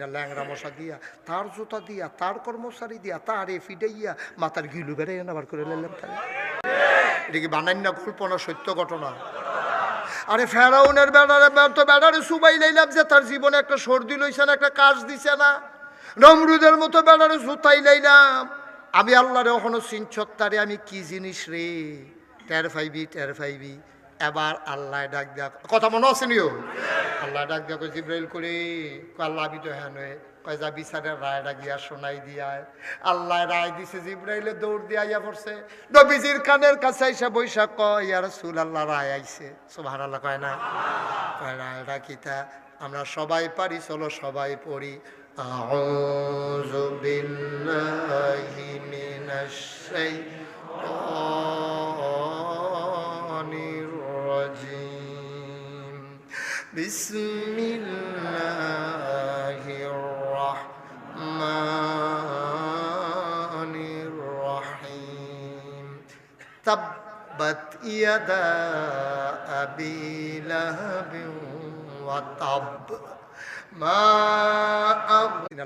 না ল্যাংরা মশা দিয়া, তার জুতা দিয়া, তার কর্মচারী দিয়া, তার এ ফিডাইয়া মাথার গিলু বেড়ে আবার করে লেলাম তাহলে এটা কি বানাই না গল্প না সত্য ঘটনা? আরে ফেরাউনের বেড়ারে তো বেড়ারে সুবাই লাইলাম যে তার জীবনে একটা সর্দি লইছে না, একটা কাজ দিছে না। নমরুদের মতো বেড়ারে জুতাই লাইলাম। আমি আল্লাহরে ওখানে সিনছত্তারে আমি কি জিনিস রে? টের ফাইবি টের ফাইবি এবার আল্লাহ ডাক দেয়া কথা মনে আছে নিও? আল্লাহ ডাক দেয়া কই জিব্রাইল করে। আল্লাহ আমি তো হ্যাঁ কয়, যা বিচারের রায়টা গিয়া শোনাই দিয়ায় আল্লাহ রায় দিছে, জিব্রাইলে দৌড় দিয়া ইয়া পড়ছে। নবীজির কানের কাছে আইসা বৈশাখ কয়, ইয়া রাসূল আল্লাহ রায় আইছে। সুবহানাল্লাহ কয় না? কয় রায়টা কিতা আমরা সবাই পারি, চলো সবাই পড়ি। আউযু বিল্লাহি মিনাশ শাইতানির বিসমিল্লাহির রাহমানির রাহিম তাব্বাত ইয়াদা আবি লাহাবিন ওয়া তাব। মা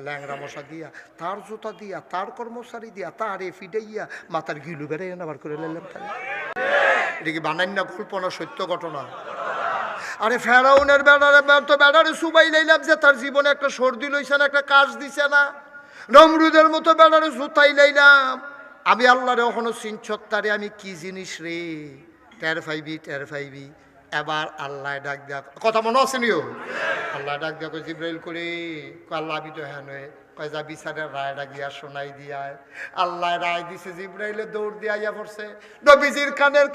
ল্যাংরা মশা দিয়া, তার জুতা দিয়া, তার কর্মচারী দিয়া, তার এ ফিডাইয়া মাথার গিলু বেড়ে আবার করে লেলাম তাহলে। এটা কি বানাই না গল্প সত্য ঘটনা? আরে ফেরাউনের বেড়ারে তো বেড়ারে সুবাই লাইলাম যে তার জীবনে একটা সর্দি লইছে না, একটা কাজ দিছে না। নমরুদের মতো বেড়ারে জুতাই লাইলাম। আমি আল্লাহরে ওখানে সিনছত্তারে আমি কি জিনিস রে? টের ফাইবি টের ফাইবি এবার আল্লাহ ডাক দেয়া কথা মনে আছে নিও? আল্লাহ ডাক দেয়া কই জিব্রাইল করে। আল্লাহ, আমি তো হ্যাঁ নয়। কয়, যা বিচারের রায়টা গিয়া শোনাই দিয়ায়। আল্লাহ রায় দিছে, জিব্রাইলে দৌড় দিয়া পড়ছে। নবীজির কানের